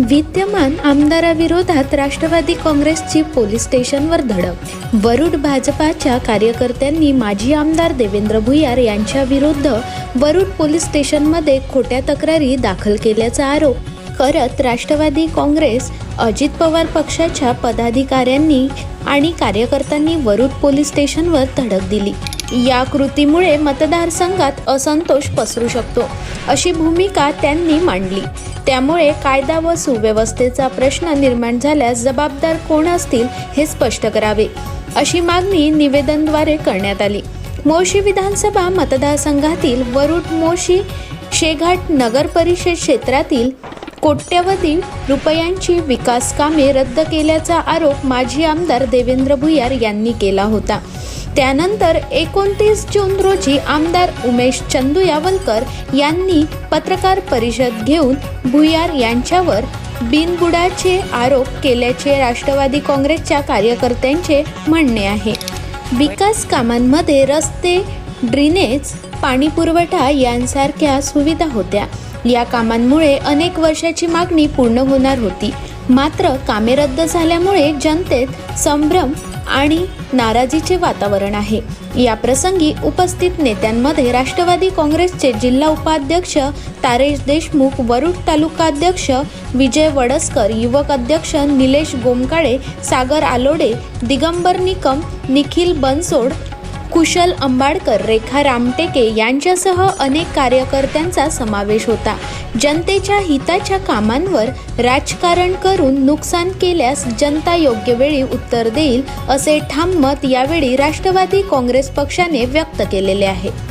विद्यमान आमदाराविरोधात राष्ट्रवादी काँग्रेसची पोलीस स्टेशनवर धडक. वरुड भाजपाच्या कार्यकर्त्यांनी माजी आमदार देवेंद्र भुयार यांच्या विरुद्ध वरुड पोलीस स्टेशनमध्ये खोट्या तक्रारी दाखल केल्याचा आरोप करत राष्ट्रवादी काँग्रेस अजित पवार पक्षाच्या पदाधिकाऱ्यांनी आणि कार्यकर्त्यांनी वरुड पोलीस स्टेशनवर धडक दिली. या कृतीमुळे मतदारसंघात असंतोष पसरू शकतो अशी भूमिका त्यांनी मांडली. त्यामुळे कायदा व सुव्यवस्थेचा प्रश्न निर्माण झाल्यास जबाबदार कोण असतील हे स्पष्ट करावे अशी मागणी निवेदनद्वारे करण्यात आली. मोशी विधानसभा मतदारसंघातील वरुड मोशी शेघाट नगर परिषद क्षेत्रातील कोट्यवधी रुपयांची विकास कामे रद्द केल्याचा आरोप माजी आमदार देवेंद्र भुयार यांनी केला होता. त्यानंतर एकोणतीस जून रोजी आमदार उमेश चंदू यावलकर यांनी पत्रकार परिषद घेऊन भुयार यांच्यावर बिनबुडाचे आरोप केल्याचे राष्ट्रवादी काँग्रेसच्या कार्यकर्त्यांचे म्हणणे आहे. विकास कामांमध्ये रस्ते ड्रेनेज पाणी पुरवठा यांसारख्या सुविधा होत्या. या कामांमुळे अनेक वर्षाची मागणी पूर्ण होणार होती. मात्र कामे रद्द झाल्यामुळे जनतेत संभ्रम आणि नाराजीचे वातावरण आहे. या प्रसंगी उपस्थित नेत्यांमध्ये राष्ट्रवादी काँग्रेसचे जिल्हा उपाध्यक्ष तारेश देशमुख वरुड तालुकाध्यक्ष विजय वडसकर युवक अध्यक्ष निलेश गोमकाळे सागर आलोडे दिगंबर निकम निखिल बनसोड कुशल अंबाडकर रेखा रामटेके यांच्यासह अनेक कार्यकर्त्यांचा समावेश होता. जनतेच्या हिताच्या कामांवर राजकारण करून नुकसान केल्यास जनता योग्य वेळी उत्तर देईल असे ठाम मत यावेळी राष्ट्रवादी काँग्रेस पक्षाने व्यक्त केलेले आहे.